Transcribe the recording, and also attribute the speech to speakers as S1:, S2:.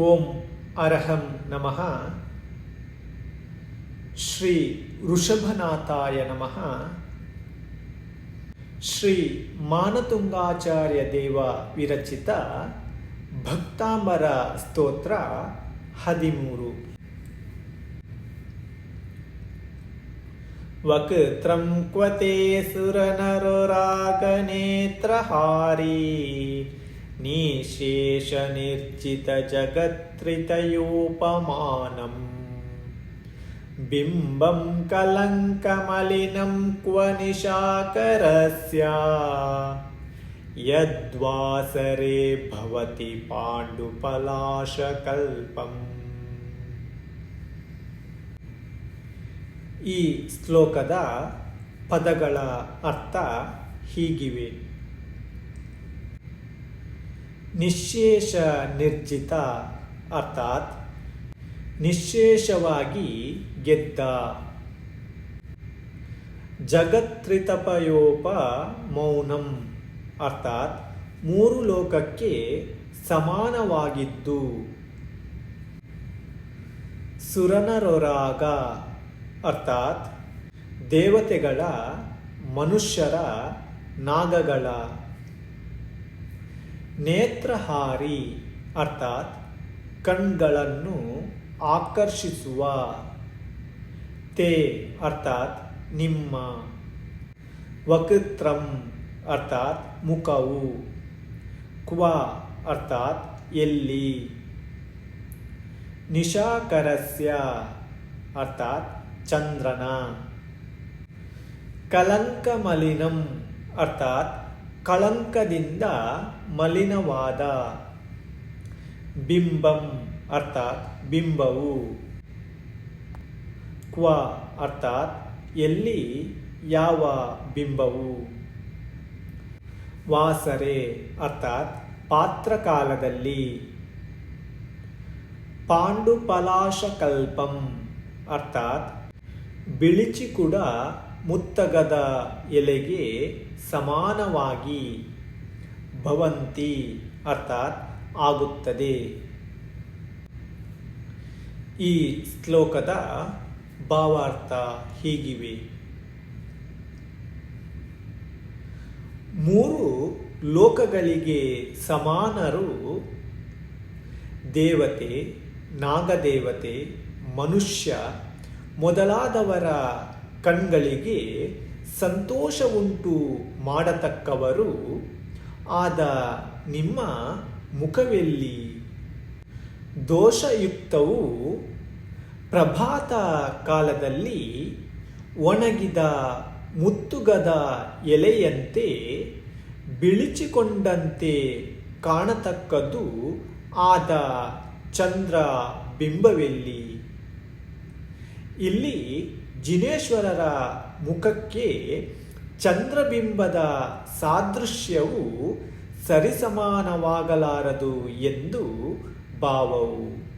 S1: ಓಂ ಅರ್ಹಂ ನಮಃ ಶ್ರೀ ಋಷಭನಾಥಾಯ ನಮಃ ಶ್ರೀ ಮಾನತುಂಗಾಚಾರ್ಯ ದೇವ ವಿರಚಿತ ಭಕ್ತಾಂಬರ ಸ್ತೋತ್ರ ಹದಿಮೂರು वक्त्रं क्वते सुरनररागनेत्रहारी निशेषनिर्जितजगत्रितयोपमानम् बिम्बं कलङ्कमलिनं क्व निशाकरस्य यद्वासरे भवति पाण्डुपलाशकल्पम् ಈ ಶ್ಲೋಕದ ಪದಗಳ ಅರ್ಥ ಹೀಗಿವೆ ನಿಶೇಷ ನಿರ್ಜಿತ ಅರ್ಥಾತ್ ನಿಶೇಷವಾಗಿ ಗೆದ್ದ. ಜಗತ್ರಿತಪಯೋಪ ಮೌನಂ ಅರ್ಥಾತ್ ಮೂರು ಲೋಕಕ್ಕೆ ಸಮಾನವಾಗಿದ್ದು. ಸುರನರೊರಾಗ ಅರ್ಥಾತ್ ದೇವತೆಗಳ ಮನುಷ್ಯರ ನಾಗಗಳ ನೇತ್ರಹಾರಿ ಅರ್ಥಾತ್ ಕಣ್ಗಳನ್ನು ಆಕರ್ಷಿಸುವ. ತೇ ಅರ್ಥಾತ್ ನಿಮ್ಮ. ವಕೃತ್ರಂ ಅರ್ಥಾತ್ ಮುಖವು. ಕ್ವ ಅರ್ಥಾತ್ ಎಲ್ಲಿ. ನಿಶಾಕರಸ್ಯ ಅರ್ಥಾತ್ ಚಂದ್ರನ. ಕಲಂಕಮಲಿನಂ ಅರ್ಥಾತ್ ಕಳಂಕದಿಂದ ಮಲಿನವಾದ ಬಿಂಬಂ ಅರ್ಥಾತ್ ಬಿಂಬವು. ಕ್ವ ಅರ್ಥಾತ್ ಎಲ್ಲಿ ಯಾವ ಬಿಂಬವು. ವಾಸರೆ ಅರ್ಥಾತ್ ಪಾತ್ರಕಾಲದಲ್ಲಿ. ಪಾಂಡುಪಲಾಶಕಲ್ಪಂ ಅರ್ಥಾತ್ ಬಿಳಿಚಿ ಕೂಡ ಮುತ್ತಗದ ಎಲೆಗೆ ಸಮಾನವಾಗಿ ಭವಂತಿ ಅರ್ಥಾತ್ ಆಗುತ್ತದೆ. ಈ ಶ್ಲೋಕದ ಭಾವಾರ್ಥ ಹೀಗಿವೆ. ಮೂರು ಲೋಕಗಳಿಗೆ ಸಮಾನರು ದೇವತೆ, ನಾಗದೇವತೆ, ಮನುಷ್ಯ ಮೊದಲಾದವರ ಕಣ್ಗಳಿಗೆ ಸಂತೋಷ ಉಂಟು ಮಾಡತಕ್ಕವರು, ಆದ ನಿಮ್ಮ ಮುಖವೆಲ್ಲಿ ದೋಷಯುಕ್ತವು ಪ್ರಭಾತ ಕಾಲದಲ್ಲಿ ಒಣಗಿದ ಮುತ್ತುಗದ ಎಲೆಯಂತೆ ಬಿಳಿಚಿಕೊಂಡಂತೆ ಕಾಣತಕ್ಕದ್ದು ಆದ ಚಂದ್ರ ಬಿಂಬವೆಲ್ಲಿ. ಇಲ್ಲಿ ಜಿನೇಶ್ವರರ ಮುಖಕ್ಕೆ ಚಂದ್ರಬಿಂಬದ ಸಾದೃಶ್ಯವು ಸರಿಸಮಾನವಾಗಲಾರದು ಎಂದು ಭಾವವು.